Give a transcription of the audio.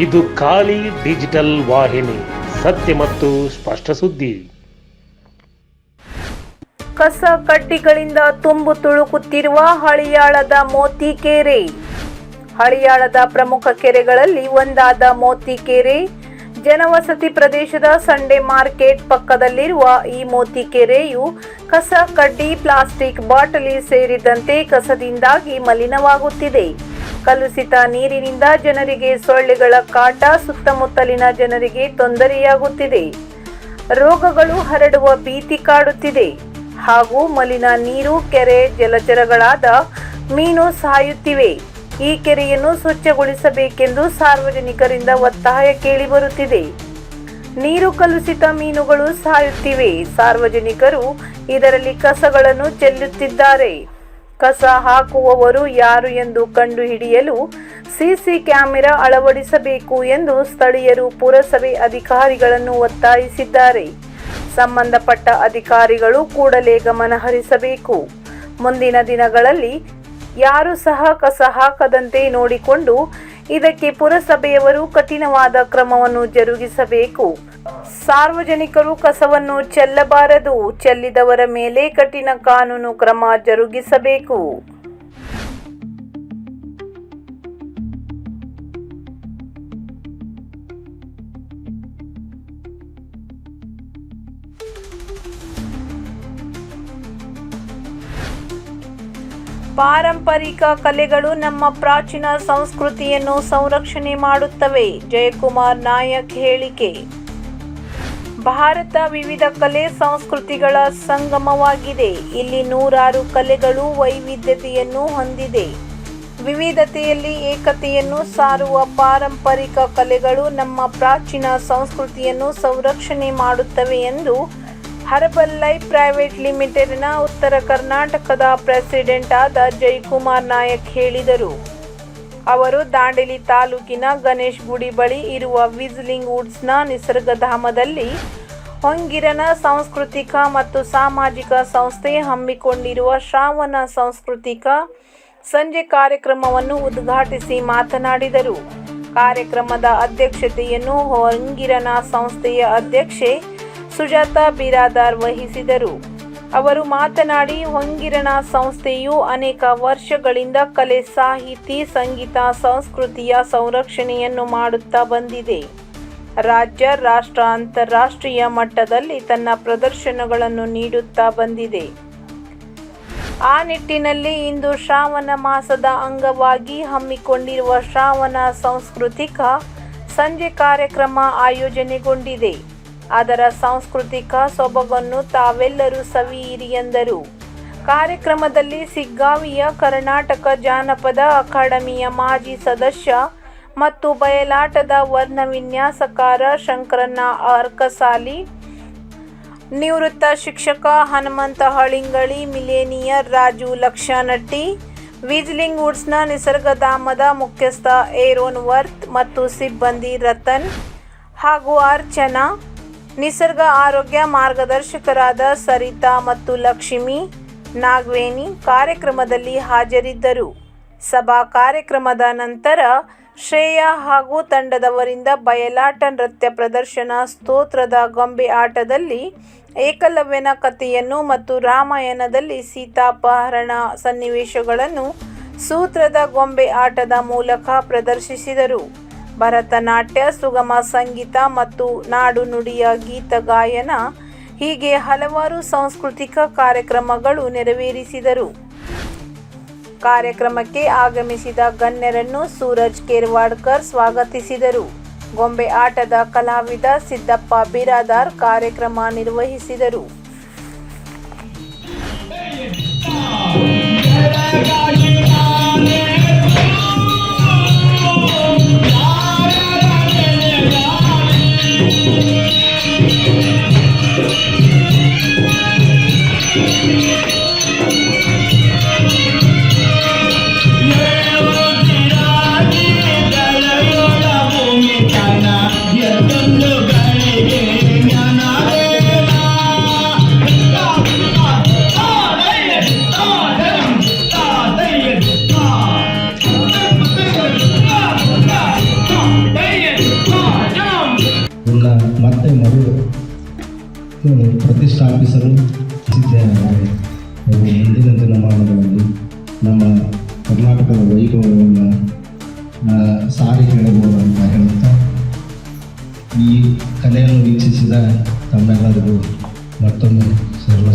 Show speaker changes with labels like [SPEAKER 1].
[SPEAKER 1] ಇದು ಖಾಲಿ ಡಿಜಿಟಲ್ ವಾಹಿನಿ, ಸತ್ಯ ಮತ್ತು ಸ್ಪಷ್ಟ ಸುದ್ದಿ.
[SPEAKER 2] ಕಸ ಕಟ್ಟಿಗಳಿಂದ ತುಂಬು ತುಳುಕುತ್ತಿರುವ ಹಳಿಯಾಳದ ಮೋತಿ ಕೆರೆ ಹಳಿಯಾಳದ ಪ್ರಮುಖ ಕೆರೆಗಳಲ್ಲಿ ಒಂದಾದ ಮೋತಿ ಕೆರೆ ಜನವಸತಿ ಪ್ರದೇಶದ ಸಂಡೆ ಮಾರ್ಕೆಟ್ ಪಕ್ಕದಲ್ಲಿರುವ ಈ ಮೋತಿ ಕೆರೆಯು ಕಸ ಕಡ್ಡಿ, ಪ್ಲಾಸ್ಟಿಕ್ ಬಾಟಲಿ ಸೇರಿದಂತೆ ಕಸದಿಂದಾಗಿ ಮಲಿನವಾಗುತ್ತಿದೆ. ಕಲುಷಿತ ನೀರಿನಿಂದ ಜನರಿಗೆ ಸೊಳ್ಳೆಗಳ ಕಾಟ ಸುತ್ತಮುತ್ತಲಿನ ಜನರಿಗೆ ತೊಂದರೆಯಾಗುತ್ತಿದೆ. ರೋಗಗಳು ಹರಡುವ ಭೀತಿ ಕಾಡುತ್ತಿದೆ. ಹಾಗೂ ಮಲಿನ ನೀರು, ಕೆರೆ, ಜಲಚರಗಳಾದ ಮೀನು ಸಾಯುತ್ತಿವೆ. ಈ ಕೆರೆಯನ್ನು ಸ್ವಚ್ಛಗೊಳಿಸಬೇಕೆಂದು ಸಾರ್ವಜನಿಕರಿಂದ ಒತ್ತಾಯ ಕೇಳಿಬರುತ್ತಿದೆ ನೀರು ಕಲುಷಿತ ಮೀನುಗಳು ಸಾಯುತ್ತಿವೆ. ಸಾರ್ವಜನಿಕರು ಇದರಲ್ಲಿ ಕಸಗಳನ್ನು ಚೆಲ್ಲುತ್ತಿದ್ದಾರೆ. ಕಸ ಹಾಕುವವರು ಯಾರು ಎಂದು ಕಂಡುಹಿಡಿಯಲು ಸಿಸಿ ಕ್ಯಾಮೆರಾ ಅಳವಡಿಸಬೇಕು ಎಂದು ಸ್ಥಳೀಯರು ಪುರಸಭೆ ಅಧಿಕಾರಿಗಳನ್ನು ಒತ್ತಾಯಿಸಿದ್ದಾರೆ. ಸಂಬಂಧಪಟ್ಟ ಅಧಿಕಾರಿಗಳು ಕೂಡಲೇ ಗಮನ ಹರಿಸಬೇಕು. ಮುಂದಿನ ದಿನಗಳಲ್ಲಿ ಯಾರು ಸಹ ಕಸ ಹಾಕದಂತೆ ನೋಡಿಕೊಂಡು ಇದಕ್ಕೆ ಪುರಸಭೆಯವರು ಕಠಿಣವಾದ ಕ್ರಮವನ್ನು ಜರುಗಿಸಬೇಕು. ಸಾರ್ವಜನಿಕರು ಕಸವನ್ನು ಚೆಲ್ಲಬಾರದು. ಚೆಲ್ಲಿದವರ ಮೇಲೆ ಕಠಿಣ ಕಾನೂನು ಕ್ರಮ ಜರುಗಿಸಬೇಕು. ಪಾರಂಪರಿಕ ಕಲೆಗಳು ನಮ್ಮ ಪ್ರಾಚೀನ ಸಂಸ್ಕೃತಿಯನ್ನು ಸಂರಕ್ಷಣೆ ಮಾಡುತ್ತವೆ. ಜಯಕುಮಾರ್ ನಾಯಕ್ ಹೇಳಿಕೆ. ಭಾರತ ವಿವಿಧ ಕಲೆ ಸಂಸ್ಕೃತಿಗಳ ಸಂಗಮವಾಗಿದೆ. ಇಲ್ಲಿ ನೂರಾರು ಕಲೆಗಳು ವೈವಿಧ್ಯತೆಯನ್ನು ಹೊಂದಿದೆ. ವಿವಿಧತೆಯಲ್ಲಿ ಏಕತೆಯನ್ನು ಸಾರುವ ಪಾರಂಪರಿಕ ಕಲೆಗಳು ನಮ್ಮ ಪ್ರಾಚೀನ ಸಂಸ್ಕೃತಿಯನ್ನು ಸಂರಕ್ಷಣೆ ಮಾಡುತ್ತವೆ ಎಂದು ಹರ್ಬಲ್ ಲೈಫ್ ಪ್ರೈವೇಟ್ ಲಿಮಿಟೆಡ್ನ ಉತ್ತರ ಕರ್ನಾಟಕದ ಪ್ರೆಸಿಡೆಂಟ್ ಆದ ಜಯಕುಮಾರ್ ನಾಯಕ್ ಹೇಳಿದರು. ಅವರು ದಾಂಡೇಲಿ ತಾಲೂಕಿನ ಗಣೇಶ್ ಗುಡಿ ಬಳಿ ಇರುವ ವಿಜ್ಲಿಂಗ್ ವುಡ್ಸ್ನ ನಿಸರ್ಗಧಾಮದಲ್ಲಿ ಹೊಂಗಿರನ ಸಾಂಸ್ಕೃತಿಕ ಮತ್ತು ಸಾಮಾಜಿಕ ಸಂಸ್ಥೆ ಹಮ್ಮಿಕೊಂಡಿರುವ ಶ್ರಾವಣ ಸಾಂಸ್ಕೃತಿಕ ಸಂಜೆ ಕಾರ್ಯಕ್ರಮವನ್ನು ಉದ್ಘಾಟಿಸಿ ಮಾತನಾಡಿದರು. ಕಾರ್ಯಕ್ರಮದ ಅಧ್ಯಕ್ಷತೆಯನ್ನು ಹೊಂಗಿರನ ಸಂಸ್ಥೆಯ ಅಧ್ಯಕ್ಷೆ ಸುಜಾತಾ ಬಿರಾದಾರ್ ವಹಿಸಿದರು. ಅವರು ಮಾತನಾಡಿ ಹೊಂಗಿರಣ ಸಂಸ್ಥೆಯು ಅನೇಕ ವರ್ಷಗಳಿಂದ ಕಲೆ, ಸಾಹಿತಿ, ಸಂಗೀತ, ಸಂಸ್ಕೃತಿಯ ಸಂರಕ್ಷಣೆಯನ್ನು ಮಾಡುತ್ತಾ ಬಂದಿದೆ. ರಾಜ್ಯ ರಾಷ್ಟ್ರ ಅಂತಾರಾಷ್ಟ್ರೀಯ ಮಟ್ಟದಲ್ಲಿ ತನ್ನ ಪ್ರದರ್ಶನಗಳನ್ನು ನೀಡುತ್ತಾ ಬಂದಿದೆ. ಆ ನಿಟ್ಟಿನಲ್ಲಿ ಇಂದು ಶ್ರಾವಣ ಮಾಸದ ಅಂಗವಾಗಿ ಹಮ್ಮಿಕೊಂಡಿರುವ ಶ್ರಾವಣ ಸಾಂಸ್ಕೃತಿಕ ಸಂಜೆ ಕಾರ್ಯಕ್ರಮ ಆಯೋಜನೆಗೊಂಡಿದೆ. ಅದರ ಸಾಂಸ್ಕೃತಿಕ ಸೊಬಗನ್ನು ತಾವೆಲ್ಲರೂ ಸವಿಯಿರಿ ಎಂದರು. ಕಾರ್ಯಕ್ರಮದಲ್ಲಿ ಸಿಗ್ಗಾವಿಯ ಕರ್ನಾಟಕ ಜಾನಪದ ಅಕಾಡೆಮಿಯ ಮಾಜಿ ಸದಸ್ಯ ಮತ್ತು ಬಯಲಾಟದ ವರ್ಣವಿನ್ಯಾಸಕಾರ ಶಂಕರಣ್ಣ ಅರ್ಕಸಾಲಿ. ನಿವೃತ್ತ ಶಿಕ್ಷಕ ಹನುಮಂತ ಹಳಿಂಗಳಿ ಮಿಲೇನಿಯರ್ ರಾಜು ಲಕ್ಷನಟ್ಟಿ, ವಿಜ್ಲಿಂಗ್ ವುಡ್ಸ್ನ ನಿಸರ್ಗಧಾಮದ ಮುಖ್ಯಸ್ಥ ಏರೋನ್ ವರ್ತ್ ಮತ್ತು ಸಿಬ್ಬಂದಿ ರತನ್ ಹಾಗೂ ಅರ್ಚನಾ, ನಿಸರ್ಗ ಆರೋಗ್ಯ ಮಾರ್ಗದರ್ಶಕರಾದ ಸರಿತಾ ಮತ್ತು ಲಕ್ಷ್ಮಿ ನಾಗವೇಣಿ ಕಾರ್ಯಕ್ರಮದಲ್ಲಿ ಹಾಜರಿದ್ದರು. ಸಭಾ ಕಾರ್ಯಕ್ರಮದ ನಂತರ ಶ್ರೇಯಾ ಹಾಗೂ ತಂಡದವರಿಂದ ಬಯಲಾಟ ನೃತ್ಯ ಪ್ರದರ್ಶನ, ಸ್ತೋತ್ರದ ಗೊಂಬೆ ಆಟದಲ್ಲಿ ಏಕಲವ್ಯನ ಕಥೆಯನ್ನು ಮತ್ತು ರಾಮಾಯಣದಲ್ಲಿ ಸೀತಾಪಹರಣ ಸನ್ನಿವೇಶಗಳನ್ನು ಸೂತ್ರದ ಗೊಂಬೆ ಆಟದ ಮೂಲಕ ಪ್ರದರ್ಶಿಸಿದರು. ಭರತನಾಟ್ಯ, ಸುಗಮ ಸಂಗೀತ ಮತ್ತು ನಾಡು ನುಡಿಯ ಗೀತ ಗಾಯನ ಹೀಗೆ ಹಲವಾರು ಸಾಂಸ್ಕೃತಿಕ ಕಾರ್ಯಕ್ರಮಗಳು ನೆರವೇರಿಸಿದರು. ಕಾರ್ಯಕ್ರಮಕ್ಕೆ ಆಗಮಿಸಿದ ಗಣ್ಯರನ್ನು ಸೂರಜ್ ಕೇರ್ವಾಡ್ಕರ್ ಸ್ವಾಗತಿಸಿದರು. ಗೊಂಬೆ ಆಟದ ಕಲಾವಿದ ಸಿದ್ದಪ್ಪ ಬಿರಾದಾರ್ ಕಾರ್ಯಕ್ರಮ ನಿರ್ವಹಿಸಿದರು.
[SPEAKER 3] ಪ್ರತಿಷ್ಠಾಪಿಸಲು ಸಿದ್ಧರಾಗಿದ್ದಾರೆ ಅವರು ಮುಂದಿನ ದಿನಮಾನಗಳಲ್ಲಿ ನಮ್ಮ ಕರ್ನಾಟಕದ ವೈಭವವನ್ನು ಸಾರಿ ಹೇಳಬಹುದು ಅಂತ ಹೇಳುತ್ತಾ, ಈ ಕಲೆಯನ್ನು ವೀಕ್ಷಿಸಿದ ತಮ್ಮೆಲ್ಲರಿಗೂ ಮತ್ತೊಮ್ಮೆ ಶರಣ